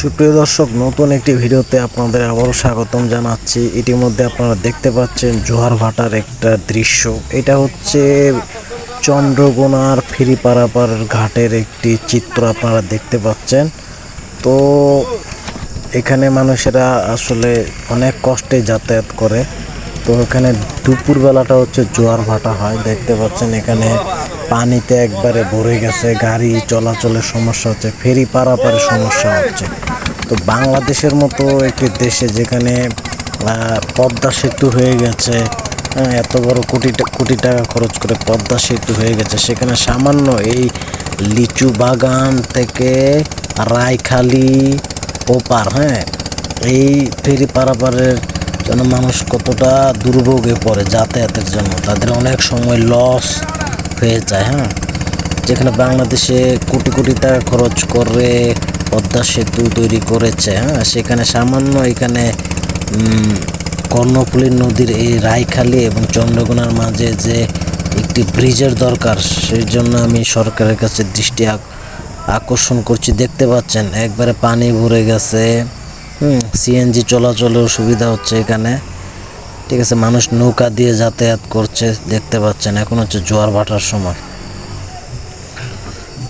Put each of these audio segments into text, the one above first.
সুপ্রিয় দর্শক, নতুন একটি ভিডিওতে আপনাদের আবারও স্বাগতম জানাচ্ছি। ইতিমধ্যে আপনারা দেখতে পাচ্ছেন জোয়ার ভাটার একটা দৃশ্য। এটা হচ্ছে চন্দ্রকোনার ফেরি পারাপারের ঘাটের একটি চিত্র আপনারা দেখতে পাচ্ছেন। তো এখানে মানুষেরা আসলে অনেক কষ্টে যাতায়াত করে। তো এখানে দুপুরবেলাটা হচ্ছে জোয়ার ভাটা হয়। দেখতে পাচ্ছেন এখানে পানিতে একবারে ভরে গেছে। গাড়ি চলাচলের সমস্যা হচ্ছে ফেরি পারাপারের সমস্যা হচ্ছে। তো বাংলাদেশের মতো একটি দেশে যেখানে পদ্মা সেতু হয়ে গেছে হ্যাঁ, এত বড় কোটি কোটি টাকা খরচ করে পদ্মা সেতু হয়ে গেছে সেখানে সামান্য এই লিচু বাগান থেকে রায়খালি ওপার হ্যাঁ এই ফেরি পারাপারের জন্য মানুষ কতটা দুর্ভোগে পড়ে যাতায়াতের জন্য। তাদের অনেক সময় লস হয়ে যায় হ্যাঁ যেখানে বাংলাদেশে কোটি কোটি টাকা খরচ করে পদ্মা সেতু তৈরি করেছে হ্যাঁ? সেখানে সামান্য এখানে কর্ণফুলী নদীর এই রায়খালী এবং চন্দ্রকোনার মাঝে যে একটি ব্রিজের দরকার, সেই জন্য আমি সরকারের কাছে দৃষ্টি আক- আকর্ষণ করছি। দেখতে পাচ্ছেন, একবারে পানি ভরে গেছে, হুম সিএনজি চলাচলের সুবিধা হচ্ছে এখানে। ঠিক আছে, মানুষ নৌকা দিয়ে যাতায়াত করছে, দেখতে পাচ্ছেন, এখন হচ্ছে জোয়ার ভাটার সময়।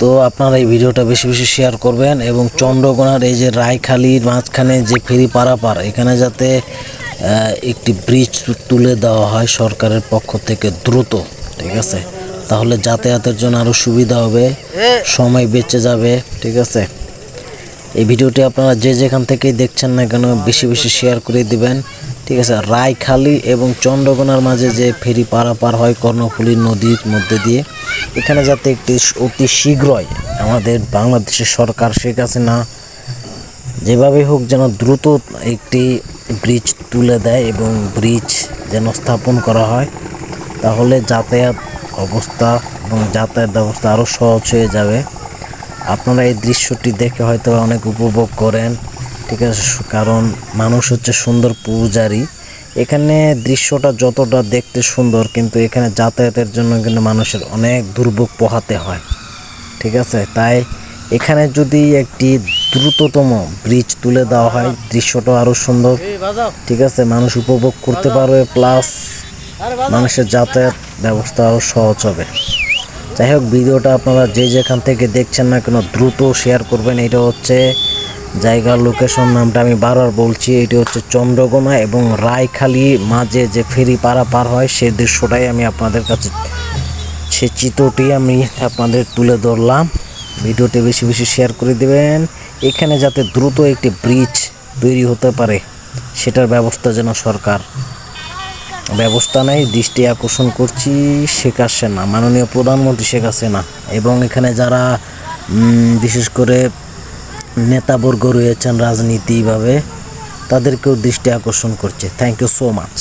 তো আপনারা এই ভিডিওটা বেশি বেশি শেয়ার করবেন এবং চন্দ্রকোনার এই যে রায়খালির মাঝখানে যে ফেরি পারাপার, এখানে যাতে একটি ব্রিজ তুলে দেওয়া হয় সরকারের পক্ষ থেকে দ্রুত, ঠিক আছে? তাহলে যাতায়াতের জন্য আরও সুবিধা হবে, সময় বেঁচে যাবে, ঠিক আছে? এই ভিডিওটি আপনারা যে যেখান থেকেই দেখছেন না কেন, বেশি বেশি শেয়ার করে দিবেন, ঠিক আছে? রায়খালি এবং চন্দ্রকোনার মাঝে যে ফেরি পারাপার হয় কর্ণফুলী নদীর মধ্যে দিয়ে এখানে যাতে একটি অতি শীঘ্রই আমাদের বাংলাদেশের সরকার, শেখ হাসিনা যেভাবে হোক যেন দ্রুত একটি ব্রিজ তুলে দেয় এবং ব্রিজ যেন স্থাপন করা হয়, তাহলে যাতায়াত অবস্থা এবং যাতায়াত ব্যবস্থা আরও সহজ হয়ে যাবে। আপনারা এই দৃশ্যটি দেখে হয়তো অনেক উপভোগ করেন, ঠিক আছে? কারণ মানুষ হচ্ছে সুন্দর পূজারি। এখানে দৃশ্যটা যতটা দেখতে সুন্দর কিন্তু এখানে যাতায়াতের জন্য কিন্তু মানুষের অনেক দুর্ভোগ পোহাতে হয়। ঠিক আছে? তাই এখানে যদি একটি দ্রুততম ব্রিজ তুলে দেওয়া হয় দৃশ্যটা আরও সুন্দর। ঠিক আছে? মানুষ উপভোগ করতে পারবে প্লাস মানুষের যাতায়াত ব্যবস্থা আরও সহজ হবে। যাই হোক ভিডিওটা আপনারা যে যেখান থেকে দেখছেন না কেন দ্রুত শেয়ার করবেন। এটা হচ্ছে জায়গার লোকেশন নামটা আমি বারবার বলছি, এটি হচ্ছে চন্দ্রকোনা এবং রায়খালি মাঝে যে ফেরি পারা পার হয় সেই দৃশ্যটাই আমি আপনাদের কাছে, সে চিত্রটি আমি আপনাদের তুলে ধরলাম। ভিডিওটি বেশি বেশি শেয়ার করে দেবেন। এখানে যাতে দ্রুত একটি ব্রিজ তৈরি হতে পারে, সেটার ব্যবস্থা যেন সরকার, ব্যবস্থা নেই দৃষ্টি আকর্ষণ করছি শেখ হাসিনা, মাননীয় প্রধানমন্ত্রী শেখ হাসিনা এবং এখানে যারা বিশেষ করে নেতাবর্গ রয়েছেন রাজনীতিভাবে তাদেরকেও দৃষ্টি আকর্ষণ করছে। Thank you so much